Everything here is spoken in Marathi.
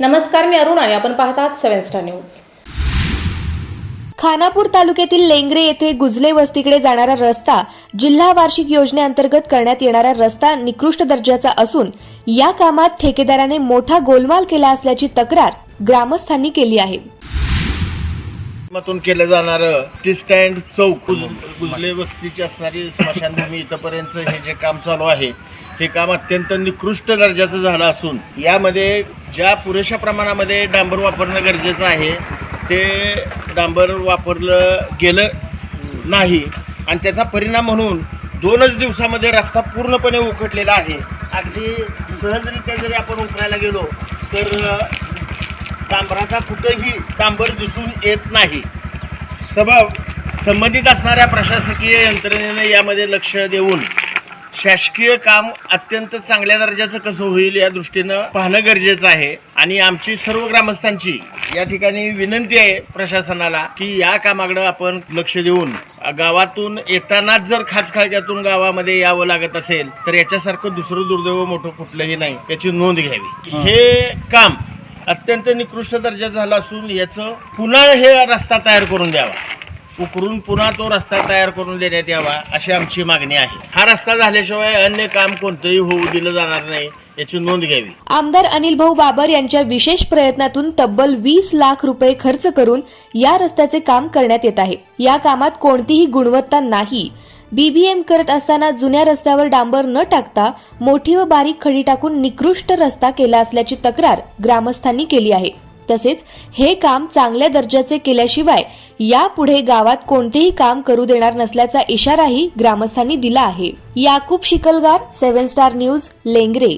नमस्कार मी अरुण आणि आपण पाहतात सेव्हन स्टार न्यूज. खानापूर तालुक्यातील लेंगरे येथे गुजले वस्तीकडे जाणारा रस्ता जिल्हा वार्षिक योजनेअंतर्गत करण्यात येणारा रस्ता निकृष्ट दर्जाचा असून या कामात ठेकेदाराने मोठा गोलमाल केला असल्याची तक्रार ग्रामस्थांनी केली आहे. माध्यमातून केलं जाणारं टी स्टँड चौक गुजले वस्तीची असणारी स्मशानभूमी इथंपर्यंत हे जे काम चालू आहे हे काम अत्यंत निकृष्ट दर्जाचं झालं असून यामध्ये ज्या पुरेशा प्रमाणामध्ये डांबर वापरणं गरजेचं आहे ते डांबर वापरलं गेलं नाही. आणि त्याचा परिणाम म्हणून दोनच दिवसामध्ये रस्ता पूर्णपणे उखटलेला आहे. अगदी सहजरित्या जरी आपण उकरायला गेलो तर डांबराचा कुठंही डांबर दिसून येत नाही. सबब संबंधित असणाऱ्या प्रशासकीय यंत्रणेने यामध्ये लक्ष देऊन शासकीय काम अत्यंत चांगल्या दर्जाचं कसं होईल या दृष्टीनं पाहणं गरजेचं आहे. आणि आमची सर्व ग्रामस्थांची या ठिकाणी विनंती आहे प्रशासनाला की या कामाकडं आपण लक्ष देऊन गावातून येतानाच जर खाचखाळक्यातून गावामध्ये यावं लागत असेल तर याच्यासारखं दुसरं दुर्दैव मोठं कुठलंही नाही. त्याची नोंद घ्यावी. हे काम अत्यंत निकृष्ट दर्जा झाला असून याचं पुन्हा हे रस्ता तयार करून द्यावा. उकरून पुन्हा तो रस्ता तयार करून देण्यात यावा अशी आमची मागणी आहे. हा रस्ता झाल्याशिवाय अन्य काम कोणतंही होऊ दिलं जाणार नाही याची नोंद घ्यावी. आमदार अनिल भाऊ बाबर यांच्या विशेष प्रयत्नातून तब्बल वीस लाख रुपये खर्च करून या रस्त्याचे काम करण्यात येत आहे. या कामात कोणतीही गुणवत्ता नाही. बीबीएम करत असताना जुन्या रस्त्यावर डांबर न टाकता मोठी व बारीक खडी टाकून निकृष्ट रस्ता केला असल्याची तक्रार ग्रामस्थांनी केली आहे. तसेच हे काम चांगल्या दर्जाचे केल्याशिवाय यापुढे गावात कोणतेही काम करू देणार नसल्याचा इशाराही ग्रामस्थांनी दिला आहे. Yakub Shikalgar seven star news Lengare.